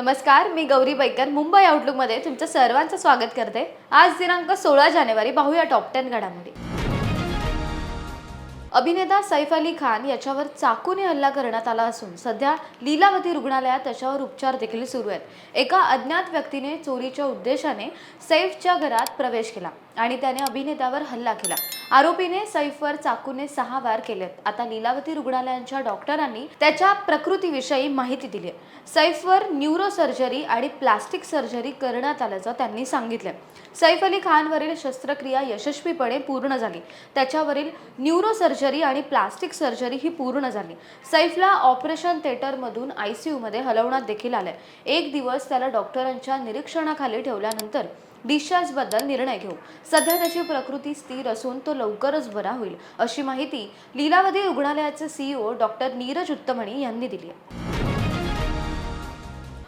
नमस्कार मी गौरी बैकर मुंबई आउटलुकमध्ये तुमचं सर्वांचं स्वागत करते. आज दिनांक सोळा जानेवारी पाहूया टॉप टेन घडामोडी. अभिनेता सैफ अली खान याच्यावर चाकूने हल्ला करण्यात आला असून सध्या लीलावती रुग्णालयात त्याच्यावर उपचार देखील सुरू आहेत. एका अज्ञात व्यक्तीने चोरीच्या उद्देशाने सैफच्या घरात प्रवेश केला. आणि त्याने अभिनेत्यावर हल्ला केला. आरोपीने सैफवर चाकूने सहा वार केलेत. आता लीलावती रुग्णालयांच्या डॉक्टरांनी त्याच्या प्रकृतीविषयी माहिती दिली सैफवर न्यूरो सर्जरी आणि प्लास्टिक सर्जरी करण्यात आल्याचं त्यांनी सांगितलं सैफ अली खानवरील शस्त्रक्रिया यशस्वीपणे पूर्ण झाली. त्याच्यावरील न्यूरो सर्जरी आणि प्लास्टिक सर्जरी ही पूर्ण झाली. सैफला ऑपरेशन थिएटरमधून आय सी यूमध्ये हलवण्यात देखील आलं एक दिवस त्याला डॉक्टरांच्या निरीक्षणाखाली ठेवल्यानंतर डिस्चार्जबद्दल निर्णय घेऊ. सध्या त्याची प्रकृती स्थिर असून तो लवकरच बरा होईल अशी माहिती लीलावती रुग्णालयाचे सीईओ डॉक्टर नीरज उत्तमणी यांनी दिली आहे.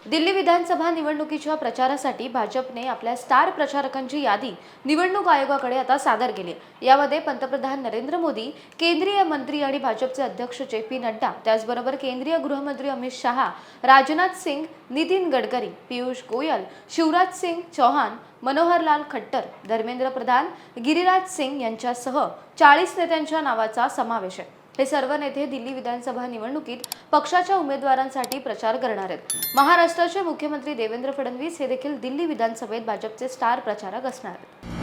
दिल्ली विधानसभा निवडणुकीच्या प्रचारासाठी भाजपने आपल्या स्टार प्रचारकांची यादी निवडणूक आयोगाकडे आता सादर केली. यामध्ये पंतप्रधान नरेंद्र मोदी केंद्रीय मंत्री आणि भाजपचे अध्यक्ष जे पी नड्डा त्याचबरोबर केंद्रीय गृहमंत्री अमित शहा राजनाथ सिंग नितीन गडकरी पियुष गोयल शिवराज सिंग चौहान मनोहरलाल खट्टर धर्मेंद्र प्रधान गिरिराज सिंग यांच्यासह चाळीस नेत्यांच्या नावाचा समावेश आहे. हे सर्व नेते दिल्ली विधानसभा निवडणुकीत पक्षाच्या उमेदवारांसाठी प्रचार करणार आहेत. महाराष्ट्राचे मुख्यमंत्री देवेंद्र फडणवीस हे देखील दिल्ली विधानसभेत भाजपचे स्टार प्रचारक असणार आहेत.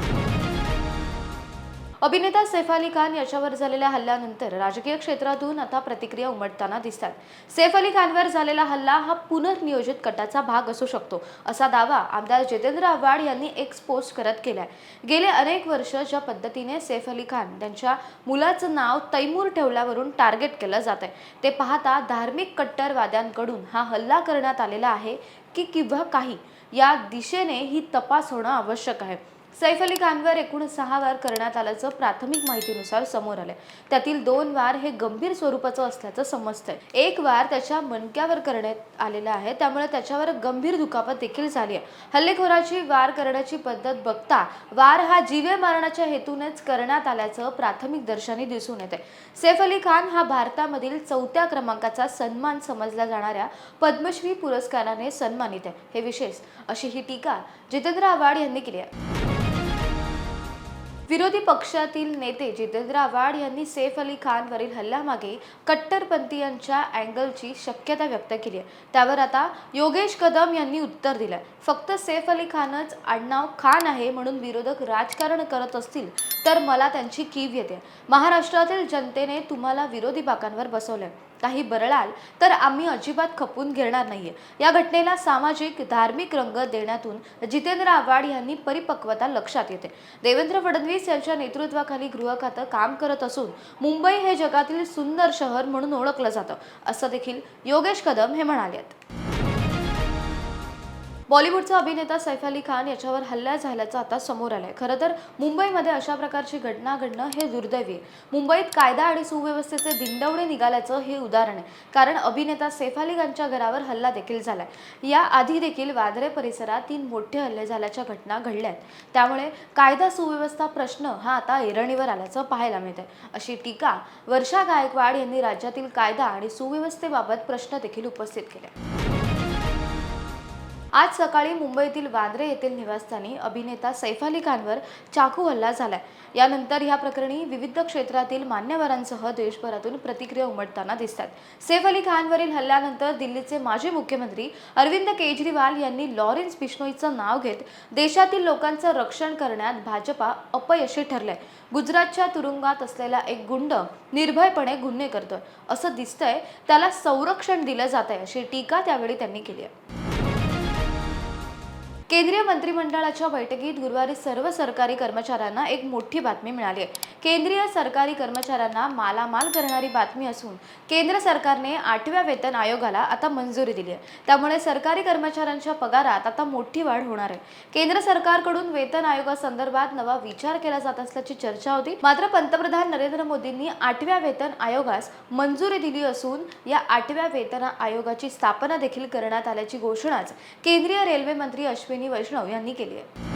अभिनेता सैफ अली खान याच्यावर झालेल्या हल्ल्यानंतर राजकीय क्षेत्रातून आता प्रतिक्रिया उमटताना दिसतात. सैफ अली खानवर झालेला हल्ला हा पुनर्नियोजित कटाचा भाग असू शकतो असा दावा आमदार जितेंद्र आव्हाड यांनी एक्स पोस्ट करत केलाय. गेले अनेक वर्ष ज्या पद्धतीने सैफ अली खान त्यांच्या मुलाचं नाव तैमूर ठेवल्यावरून टार्गेट केलं जात आहे ते पाहता धार्मिक कट्टरवाद्यांकडून हा हल्ला करण्यात आलेला आहे की किंवा काही या दिशेने ही तपास होणं आवश्यक आहे. सैफ अली खानवर एकूण सहा वार करण्यात आल्याचं प्राथमिक माहितीनुसार समोर आलंय. त्यातील दोन वार हे गंभीर स्वरूपाचं असल्याचं समजतंय. एक वार त्याच्या मणक्यावर करण्यात आलेला आहे. त्यामुळे त्याच्यावर गंभीर दुखापत देखील झाली आहे. हल्लेखोराची वार करण्याची पद्धत बघता वार हा जीवे मारण्याच्या हेतूनेच करण्यात आल्याचं प्राथमिक दर्शनी दिसून येते सैफ अली खान हा भारतामधील चौथ्या क्रमांकाचा सन्मान समजला जाणाऱ्या पद्मश्री पुरस्काराने सन्मानित आहे. हे विशेष अशी ही टीका जितेंद्र आव्हाड यांनी केली आहे. विरोधी पक्षातील नेते जितेंद्र आव्हाड यांनी सैफ अली खानवरील हल्ल्यामागे कट्टरपंथीयांच्या अँगलची शक्यता व्यक्त केली आहे. त्यावर आता योगेश कदम यांनी उत्तर दिलंय. फक्त सैफ अली खानच आडनाव खान आहे म्हणून विरोधक राजकारण करत असतील तर मला त्यांची कीव येते. महाराष्ट्रातील जनतेने तुम्हाला विरोधी बाकांवर बसवलंय. काही बरळाल तर आम्ही अजिबात खपून घेणार नाहीये. या घटनेला सामाजिक धार्मिक रंग देण्यातून जितेंद्र आव्हाड यांनी परिपक्वता लक्षात येते. देवेंद्र फडणवीस यांच्या नेतृत्वाखाली गृह खातं काम करत असून मुंबई हे जगातील सुंदर शहर म्हणून ओळखलं जातं असं देखील योगेश कदम हे म्हणाले आहेत बॉलिवूडचा अभिनेता सैफ अली खान याच्यावर हल्ला झाल्याचं आता समोर आलंय. खरं तर मुंबईमध्ये अशा प्रकारची घटना घडणं हे दुर्दैवी आहे. मुंबईत कायदा आणि सुव्यवस्थेचे दिंडवडे निघाल्याचं हे उदाहरण आहे. कारण अभिनेता सैफ अली खानच्या घरावर हल्ला देखील झालाय. या आधी देखील वादरे परिसरात तीन मोठे हल्ले झाल्याच्या घटना घडल्या आहेत. त्यामुळे कायदा सुव्यवस्था प्रश्न हा आता ऐरणीवर आल्याचं पाहायला मिळतंय. अशी टीका वर्षा गायकवाड यांनी राज्यातील कायदा आणि सुव्यवस्थेबाबत प्रश्न देखील उपस्थित केले. आज सकाळी मुंबईतील वांद्रे येथील निवासस्थानी अभिनेता सैफ अली खानवर चाकू हल्ला झालाय. यानंतर या प्रकरणी विविध क्षेत्रातील मान्यवरांसह देशभरातून प्रतिक्रिया उमटताना दिसतात. सैफ अली खानवरील हल्ल्यानंतर दिल्लीचे माजी मुख्यमंत्री अरविंद केजरीवाल यांनी लॉरेन्स बिश्नोईचं नाव घेत देशातील लोकांचं रक्षण करण्यात भाजपा अपयशी ठरलंय. गुजरातच्या तुरुंगात असलेला एक गुंड निर्भयपणे गुन्हे करतोय. असं दिसतंय त्याला संरक्षण दिलं जात आहे अशी टीका त्यावेळी त्यांनी केली आहे. केंद्रीय मंत्रिमंडळाच्या बैठकीत गुरुवारी सर्व सरकारी कर्मचाऱ्यांना एक मोठी बातमी मिळाली आहे. केंद्रीय सरकारी कर्मचाऱ्यांना मालामाल करणारी बातमी असून केंद्र सरकारने आठव्या वेतन आयोगाला आता मंजुरी दिली आहे. त्यामुळे सरकारी कर्मचाऱ्यांच्या पगारात आता मोठी वाढ होणार आहे. केंद्र सरकारकडून वेतन आयोगासंदर्भात नवा विचार केला जात असल्याची चर्चा होती. मात्र पंतप्रधान नरेंद्र मोदींनी आठव्या वेतन आयोगास मंजुरी दिली असून या आठव्या वेतन आयोगाची स्थापना देखील करण्यात आल्याची घोषणाच केंद्रीय रेल्वे मंत्री अश्विनी वैष्णव यांनी केली आहे.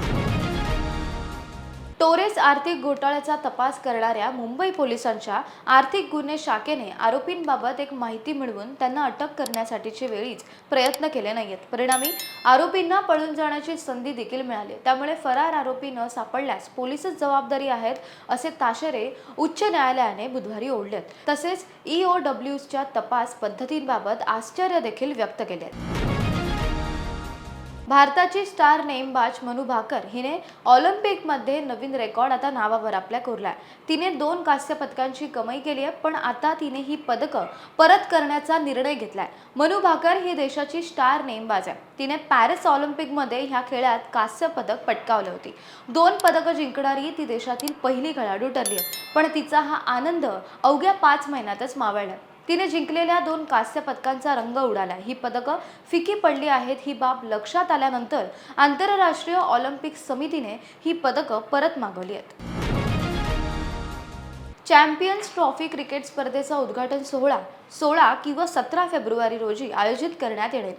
टोरेस आर्थिक घोटाळ्याचा तपास करणाऱ्या मुंबई पोलिसांच्या आर्थिक गुन्हे शाखेने आरोपींबाबत एक माहिती मिळवून त्यांना अटक करण्यासाठीचे वेळीच प्रयत्न केले नाहीत परिणामी आरोपींना पळून जाण्याची संधी देखील मिळाली. त्यामुळे फरार आरोपी न सापडल्यास पोलीसच जबाबदारी आहेत असे ताशेरे उच्च न्यायालयाने बुधवारी ओढलेत. तसेच E ईओ डब्ल्यूच्या तपास पद्धतींबाबत आश्चर्य देखील व्यक्त केले भारताची स्टार नेमबाज मनू भाकर हिने ऑलिम्पिकमध्ये नवीन रेकॉर्ड आता नावावर आपल्या कोरलाय. तिने दोन कांस्य पदकांची कमाई केली आहे पण आता तिने ही पदकं परत करण्याचा निर्णय घेतलाय. मनू भाकर ही देशाची स्टार नेमबाज आहे. तिने पॅरिस ऑलिम्पिकमध्ये ह्या खेळात कांस्य पदक पटकावले होती. दोन पदकं जिंकणारी ती देशातील पहिली खेळाडू ठरली आहे. पण तिचा हा आनंद अवघ्या पाच महिन्यातच मावळला तिने जिंकलेल्या दोन कांस्य पदकांचा रंग उडाला. ही पदकं फिकी पडली आहेत ही बाब लक्षात आल्यानंतर आंतरराष्ट्रीय ऑलिम्पिक समितीने ही पदकं परत मागवली आहेत. चॅम्पियन्स ट्रॉफी क्रिकेट स्पर्धेचा उद्घाटन सोहळा सोळा किंवा सतरा फेब्रुवारी रोजी आयोजित करण्यात येणार.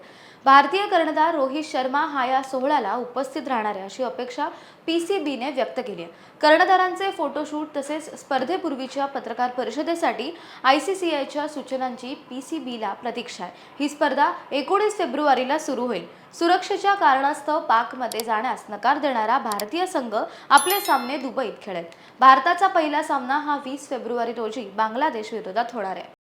भारतीय कर्णधार रोहित शर्मा हा या सोहळ्याला उपस्थित राहणार आहे अशी अपेक्षा पी सी बीने व्यक्त केली आहे. कर्णधारांचे फोटोशूट तसेच स्पर्धेपूर्वीच्या पत्रकार परिषदेसाठी आय सी सी आयच्या सूचनांची पी सी बीला प्रतीक्षा आहे. ही स्पर्धा एकोणीस फेब्रुवारीला सुरू होईल. सुरक्षेच्या कारणास्तव पाकमध्ये जाण्यास नकार देणारा भारतीय संघ आपले सामने दुबईत खेळेल. भारताचा पहिला सामना हा वीस फेब्रुवारी रोजी बांगलादेश विरोधात होणार आहे.